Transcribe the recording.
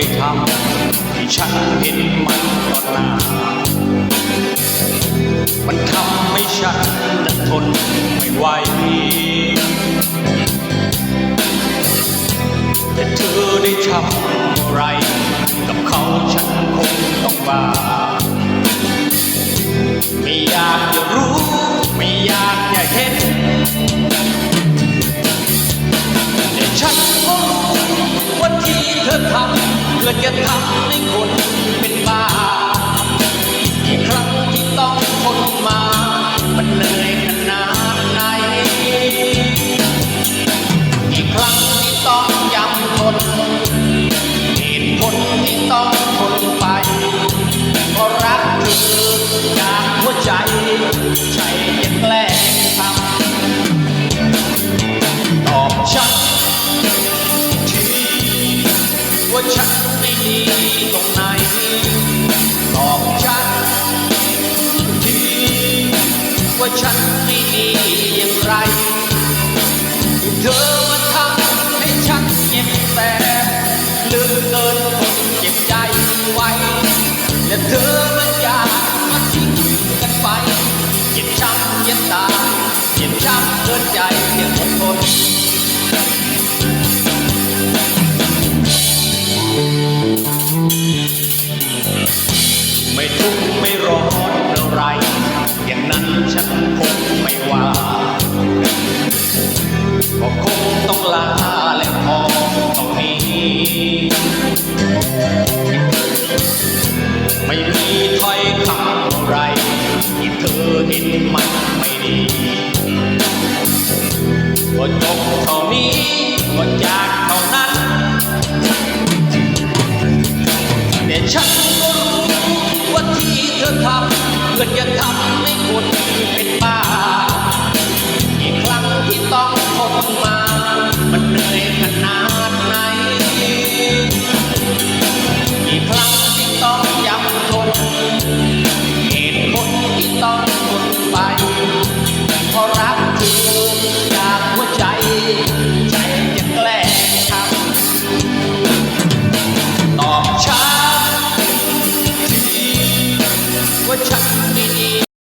ได้ทำที่ฉันเห็นมันตอนหน้า มันทำให้ฉันนั้นทนไม่ไหวแต่เธอได้ทำอะไร กับเขาฉันคงต้องบ้าไม่อยาก ฉันทีว่าฉันไม่ดีตรงไหนตอบฉันทีว่าฉันไม่ดีอย่างไรเธอมาทำให้ฉันเจ็บแสบลืมเกินคนเจ็บใจไว้ และเธอมันอยากมาทิ้งกันไปเจ็บช้ำเย็นตาเจ็บช้ำเกินใจเพียงอดทน ไม่มีถ้อยคำอะไรที่เธอเห็นมันไม่ดีก็จบเท่านี้ก็จากเท่านั้นแต่ฉันก็รู้ว่าที่เธอทำเพื่อจะทำให้คนเป็นบ้า